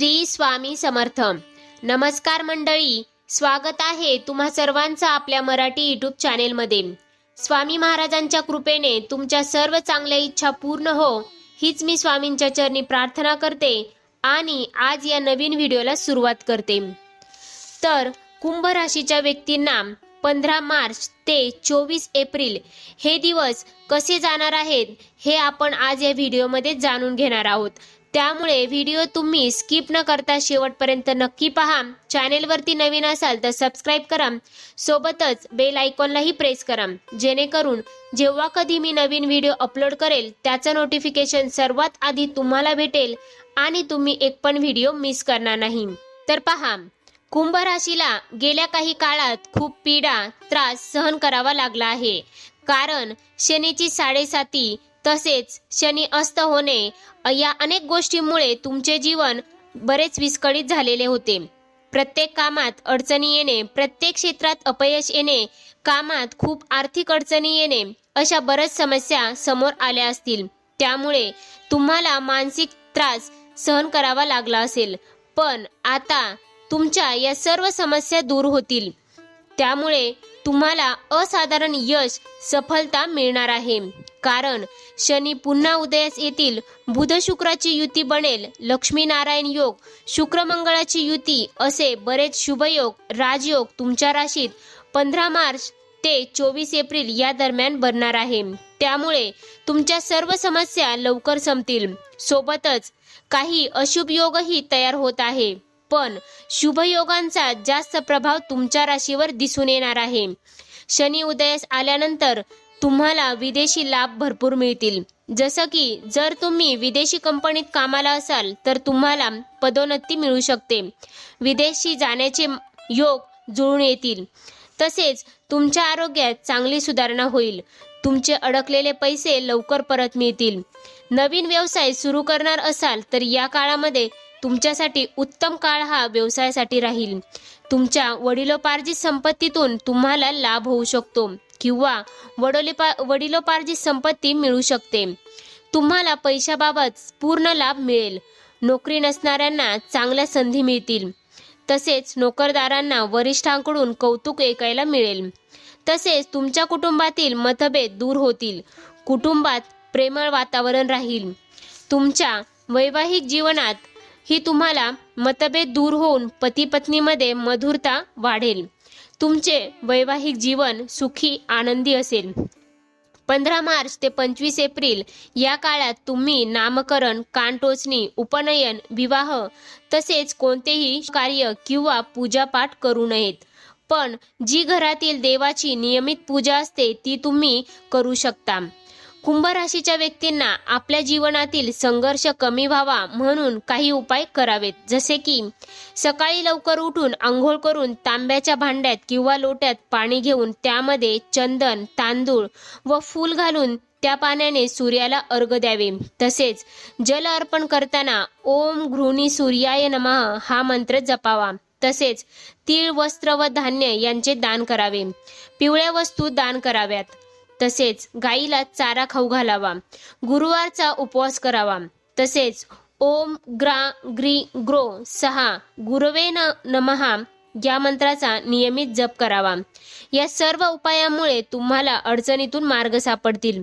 श्री स्वामी समर्थ. नमस्कार मंडळी स्वागत आहे तुम्हा सर्वांचं आपल्या मराठी युट्यूब चॅनेलमध्ये स्वामी महाराजांच्या कृपेने तुमच्या सर्व चांगल्या इच्छा पूर्ण हो हीच मी स्वामींच्या चरणी प्रार्थना करते आणि आज या नवीन व्हिडिओला सुरुवात करते. तर कुंभ राशीच्या व्यक्तींना पंधरा मार्च ते चोवीस एप्रिल हे दिवस कसे जाणार आहेत हे आपण आज या व्हिडिओमध्ये जाणून घेणार आहोत. त्यामुळे व्हिडिओ तुम्ही स्किप न करता शेवटपर्यंत नक्की पहा. चॅनेलवरती नवीन असाल तर सबस्क्राईब करा. सोबतच बेल आयकॉनलाही प्रेस करा. जेणेकरून जेव्हा कधी मी नवीन व्हिडिओ अपलोड करेल त्याचं नोटिफिकेशन सर्वात आधी तुम्हाला भेटेल आणि तुम्ही एक पण व्हिडिओ मिस करणार नाही. तर पहा कुंभ राशीला गेल्या काही काळात खूप पीडा त्रास सहन करावा लागला आहे. कारण शनीची साडेसाती तसेच शनी अस्त होणे या अनेक गोष्टींमुळे तुमचे जीवन बरेच विस्कळीत झालेले होते. प्रत्येक कामात अडचणी येणे प्रत्येक क्षेत्रात अपयश येणे कामात खूप आर्थिक अडचणी येणे अशा बऱ्याच समस्या समोर आल्या असतील. त्यामुळे तुम्हाला मानसिक त्रास सहन करावा लागला असेल. पण आता तुमच्या या सर्व समस्या दूर होतील. त्यामुळे तुम्हाला असाधारण यश सफलता मिळणार आहे. कारण शनी पुन्हा उदयास येतील. बुध शुक्राची युती बनेल. लक्ष्मीनारायण योग. शुक्रमंगळाची युती असे बरेच शुभयोग राजयोग तुमच्या राशीत पंधरा मार्च ते चोवीस एप्रिल या दरम्यान बनणार आहे. त्यामुळे तुमच्या सर्व समस्या लवकर संपतील. सोबतच काही अशुभ योगही तयार होत आहे. पण शुभयोगांचा जास्त प्रभाव तुमच्या राशीवर दिसून येणार आहे. शनी उदयास आल्यानंतर तुम्हाला विदेशी लाभ भरपूर मिळतील. जसं की जर तुम्ही विदेशी कंपनीत कामाला असाल तर तुम्हाला पदोन्नती मिळू शकते. विदेशी जाण्याचे योग जुळून येतील. तसेच तुमच्या आरोग्यात चांगली सुधारणा होईल. तुमचे अडकलेले पैसे लवकर परत मिळतील. नवीन व्यवसाय सुरू करणार असाल तर या काळामध्ये तुमच्यासाठी उत्तम काळ हा व्यवसायासाठी राहील. तुमच्या वडिलोपार्जित संपत्तीतून तुम्हाला लाभ होऊ शकतो किंवा वडोलीपा वडिलोपार्जित संपत्ती मिळू शकते. तुम्हाला पैशाबाबत पूर्ण लाभ मिळेल. नोकरी नसणाऱ्यांना चांगल्या संधी मिळतील. तसेच नोकरदारांना वरिष्ठांकडून कौतुक ऐकायला मिळेल. तसेच तुमच्या कुटुंबातील मतभेद दूर होतील. कुटुंबात प्रेमळ वातावरण राहील. तुमच्या वैवाहिक जीवनात ही तुम्हाला मतभेद दूर होऊन पती पत्नीमध्ये मधुरता वाढेल. तुमचे वैवाहिक जीवन सुखी आनंदी असेल. पंधरा मार्च ते पंचवीस एप्रिल या काळात तुम्ही नामकरण कानटोचणी उपनयन विवाह तसेच कोणतेही कार्य किंवा पूजापाठ करू नयेत. पण जी घरातील देवाची नियमित पूजा असते ती तुम्ही करू शकता. कुंभ राशीच्या व्यक्तींना आपल्या जीवनातील संघर्ष कमी व्हावा म्हणून काही उपाय करावेत. जसे की सकाळी लवकर उठून आंघोळ करून तांब्याच्या भांड्यात किंवा लोट्यात पाणी घेऊन त्यामध्ये चंदन तांदूळ व फूल घालून त्या पाण्याने सूर्याला अर्घ द्यावे. तसेच जल अर्पण करताना ओम घृणी सूर्याय नमः हा मंत्र जपावा. तसेच तीळ वस्त्र व धान्य यांचे दान करावे. पिवळ्या वस्तू दान कराव्यात. तसेच गाईला चारा खाऊ घालावा गुरुवारचा उपवास करावा. तसेच ओम ग्रा ग्री ग्रो सहा गुरवे न नमहा या मंत्राचा नियमित जप करावा. या सर्व उपायामुळे तुम्हाला अडचणीतून मार्ग सापडतील.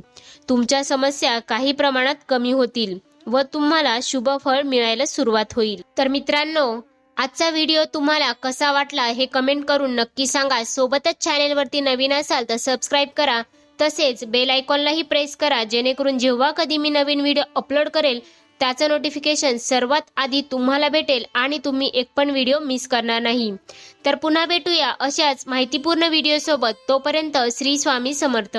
तुमच्या समस्या काही प्रमाणात कमी होतील व तुम्हाला शुभ फळ मिळायला सुरुवात होईल. तर मित्रांनो आजचा व्हिडिओ तुम्हाला कसा वाटला हे कमेंट करून नक्की सांगा. सोबतच चॅनेलवरती नवीन असाल तर सबस्क्राईब करा. तसेच बेल आयकॉनलाही प्रेस करा जेणेकरून जेव्हा कधी मी नवीन व्हिडिओ अपलोड करेल त्याचं नोटिफिकेशन सर्वात आधी तुम्हाला भेटेल आणि तुम्ही एक पण व्हिडिओ मिस करणार नाही. तर पुन्हा भेटूया अशाच माहितीपूर्ण व्हिडिओसोबत तोपर्यंत श्री स्वामी समर्थ.